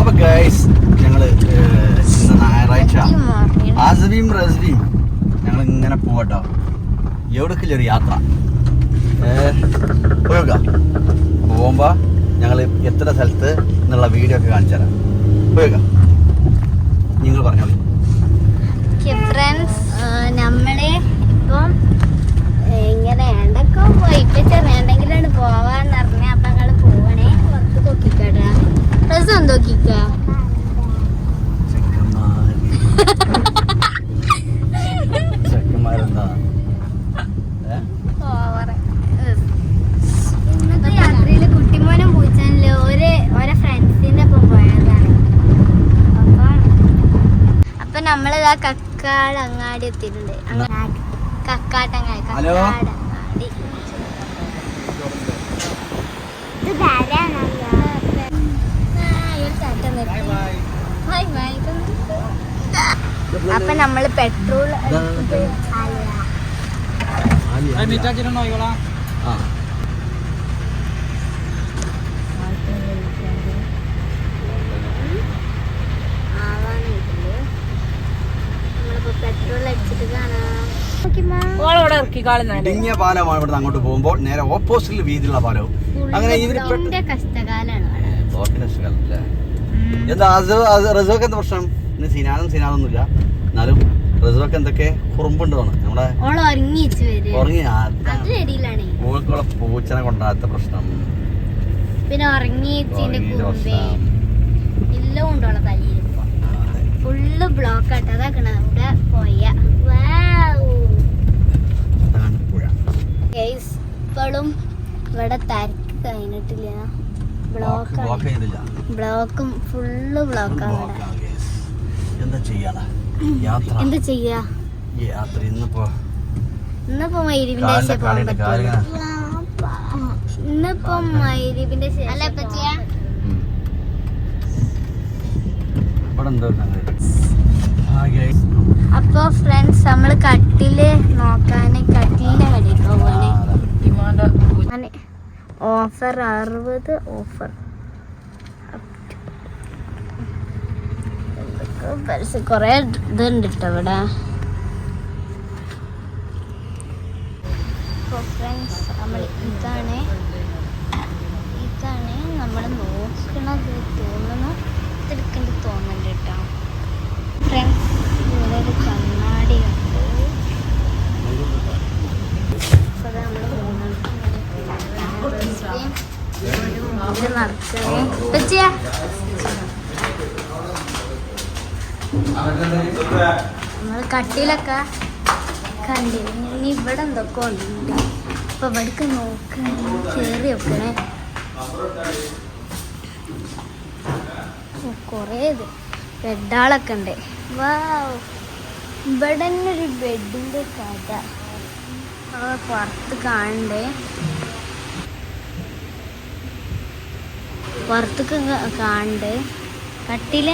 അപ്പൊ ഗൈസ് ഞങ്ങൾ ഇന്ന് ഞായറാഴ്ച. ആസബിയും റസ്ബിയും ഞങ്ങൾ ഇങ്ങനെ പോവട്ടോ. എവിടേക്കില്ല ഒരു യാത്ര? പോയോക്ക. പോകുമ്പോ ഞങ്ങൾ എത്ര സ്ഥലത്ത് എന്നുള്ള വീഡിയോ ഒക്കെ കാണിച്ചു തരാം. പോയോക്ക. നിങ്ങൾ പറഞ്ഞോളൂ. ഫ്രണ്ട്സ് നമ്മളെ ഇപ്പം ഇങ്ങനെ ഏണ്ടൊക്കെ പോയി. ഇപ്പൊ ചെറിയണ്ടെങ്കിലാണ് പോവാന്ന് പറഞ്ഞ അപ്പൊ ഞങ്ങൾ പോവണേ. പുറത്ത് നോക്കിക്കടാ രസം നോക്കിക്ക. ചെക്കന്മാർ ചെക്കന്മാരെന്താ? ഏ? ഇന്നത്തെ യാത്രയിൽ കുട്ടിമോനും അപ്പൊ നമ്മൾ പെട്രോൾ ആ. പെട്രോൾ അടിച്ചിട്ട് കാണാം. ഇടുങ്ങിയ പാലമാണ് ഇവിടുന്ന് അങ്ങോട്ട് പോകുമ്പോൾ നേരെ ഓപ്പോസിറ്റിൽ വീതിയുള്ള പാലവും. അങ്ങനെ ഇവർ ഇവിടെ. എന്താ റിസോക്ക് എന്താ പ്രശ്നം? ഇന്ന് സിനാനും സിനാദൊന്നുമില്ല എന്നാലും റിസോക്ക് എന്തൊക്കെ കുറുമ്പുണ്ട് നമ്മുടെ ഉറങ്ങി പൂക്കളെ പൂച്ചനെ കൊണ്ടാത്ത പ്രശ്നം. പിന്നെ. എല്ലാം ഉണ്ടോളെ തലയിൽ അതെ. ഫുള്ള് ബ്ലോക്ക് ആട്ടോ അതാക്കണ ഇവിടെ പോയ. ഇപ്പോഴും ഇവിടെ തരക്ക് കഴിഞ്ഞിട്ടില്ല. ബ്ലോക്ക് ബ്ലോക്ക് ഫുള്ള് ബ്ലോക്കാണ് എന്താ ചെയ്യാനാ? എന്താ ചെയ്യാ? യാത്ര. ഇന്നിപ്പോ ഇന്നിപ്പോ പോകാൻ ഇന്നിപ്പോ മൈരീബിന്റെ ശേഷം അല്ല. അപ്പൊ ഫ്രണ്ട്സ് നമ്മൾ കട്ടിൽ നോക്കാന് കട്ടിലിന്റെ കടയിൽ പോവാണ്. ഓഫർ അറുപത് ഓഫർ. കുറേ ഇതുണ്ട് കേട്ടോ ഇവിടെ. ഫ്രണ്ട്സ് നമ്മൾ ഇതാണ് ഇതാണ് നമ്മൾ നോക്കണത് തോന്നുന്നു ഇതെടുക്കേണ്ടി തോന്നുന്നുണ്ട് കേട്ടോ ഫ്രണ്ട്സ് ഇവിടെ ഒരു കണ്ണാടി ഉണ്ട് അപ്പൊ അത് നമ്മൾ പോകുന്നുണ്ട്. നമ്മൾ കട്ടിലൊക്കെ കണ്ടില്ല? ഇനി ഇവിടെ എന്തൊക്കെ ഉണ്ട്? അപ്പൊ ഇവിടേക്ക് നോക്കണേ കേറി വെക്കണേ. കൊറേ ഇത്. ബെഡാളൊക്കെ ഉണ്ട്. ഇവിടെ തന്നെ ഒരു ബെഡിന്റെ കഥ. പുറത്ത് കാണണ്ടേ? പുറത്തൊക്കെ കാണുന്നുണ്ട് കട്ടില.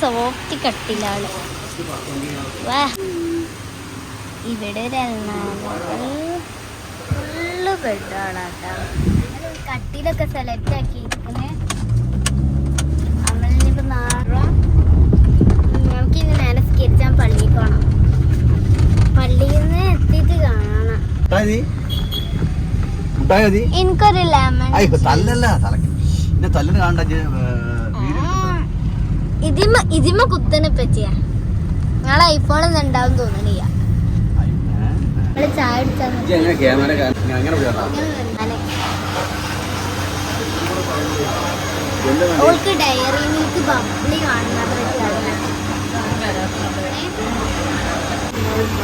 സോഫ്റ്റ് കട്ടിലാണ് ഇവിടെ ഒരു ഫുള്ള് ബെഡാണ് കട്ടിലൊക്കെ സെലക്ട് ആക്കിയിരിക്കുന്നത് നമ്മളിനിപ്പോ നാളെ ഇനി നേരെ സ്കരിച്ചാൻ പള്ളിയിൽ പോകണം പള്ളിയിൽ നിന്ന് എത്തിയിട്ട് കാണണം? എനിക്കൊരു ലെമൺ തല്ലല്ല തലക്ക്. തല്ലിന് കാണണ്ട ഇതിമ ഇതിമ കുത്തനെ പറ്റിയ. നിങ്ങളെ ഐഫോൺ ഉണ്ടാവും തോന്നണില്ല. ആയി, ഏ, ഏ. നമ്മൾ ചായ അടിച്ചാന്ന് ഇജ്ജ് എങ്ങനെ ക്യാമറ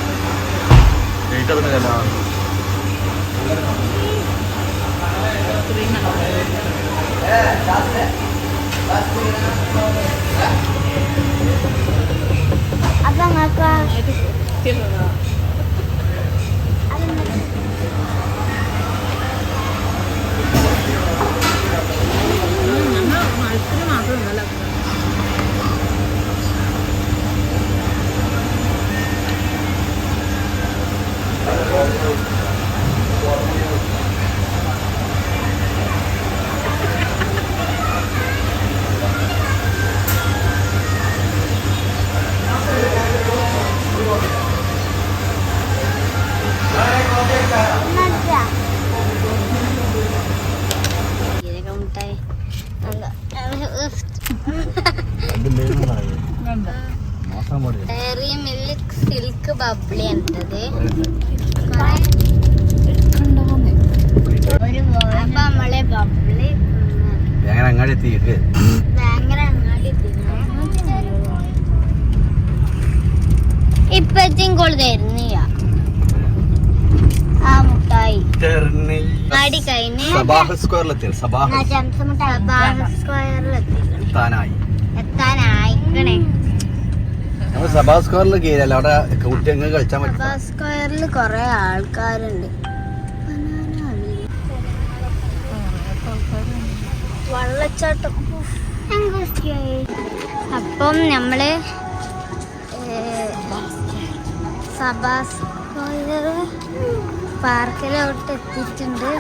കാ- അങ്ങനെ പോയാ എന്താ വേണ്ടേ? ഓൾക്ക് ഡയറി മിൽക്ക് ബബ്ലി കാണുന്നത് ഡേറ്റ് ഡയറി മിൽക്ക് നമ്മളെ ഭയങ്കര അങ്ങാടി എത്തിയിട്ട് ഭയങ്കര അങ്ങാടി ഇപ്പഴത്തേം തരുന്നില്ല. ആ സ്ക്വയറിലെത്തി സബാഹ സ്ക്വയറിലെത്തി താനായി. സബാ സ്ക്വയറിൽ കയറിയല്ല അവിടെ കുട്ടി കളിച്ചാൽ പറ്റും. സഭാ സ്ക്വയറിൽ കുറെ ആൾക്കാരുണ്ട്. വള്ളച്ചാട്ടം. അപ്പം നമ്മൾ സഭാ സ്ക്വയർ പാർക്കിലോട്ട് എത്തിയിട്ടുണ്ട്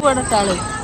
ഞങ്ങൾക്ക്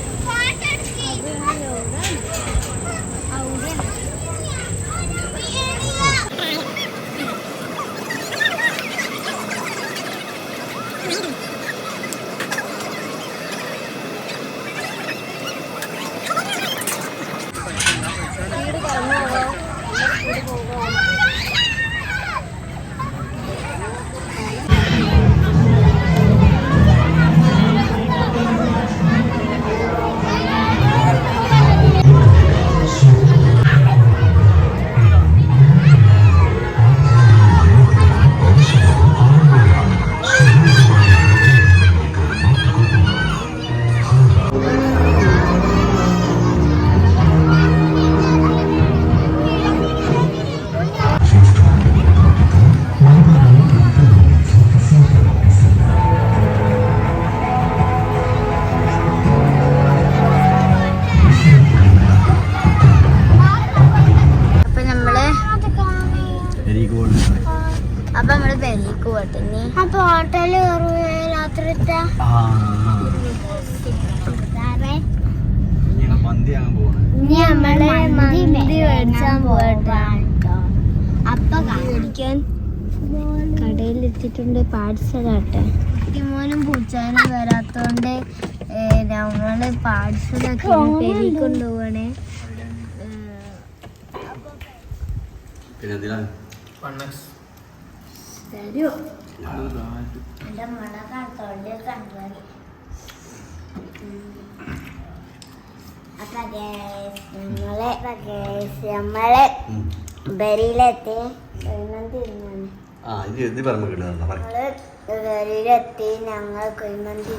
ഇനി നമ്മൾ മന്തി മേടിച്ചാൻ പോട്ടെ അപ്പൊ മേടിക്കാൻ കടയിലെത്തിയിട്ടുണ്ട് പാഴ്സൽ ആട്ടെ. മോനും പൂച്ചാനും വരാത്തോണ്ട് നമ്മൾ പാഴ്സലൊക്കെ പെരി കൊണ്ടുപോകണേ പിന്നെ എന്തിനാ തരൂ? എന്റെ മുളക തൊള്ളി കണ്ടത് അപ്പൊ guys, നമ്മളെ നമ്മളെ. ബരിയിലെത്തി ആ ഇത് ഇത് പറഞ്ഞു കിട്ടുന്ന ഞങ്ങൾ ബരിയിലെത്തി ഞങ്ങൾ കുഴിമന്തി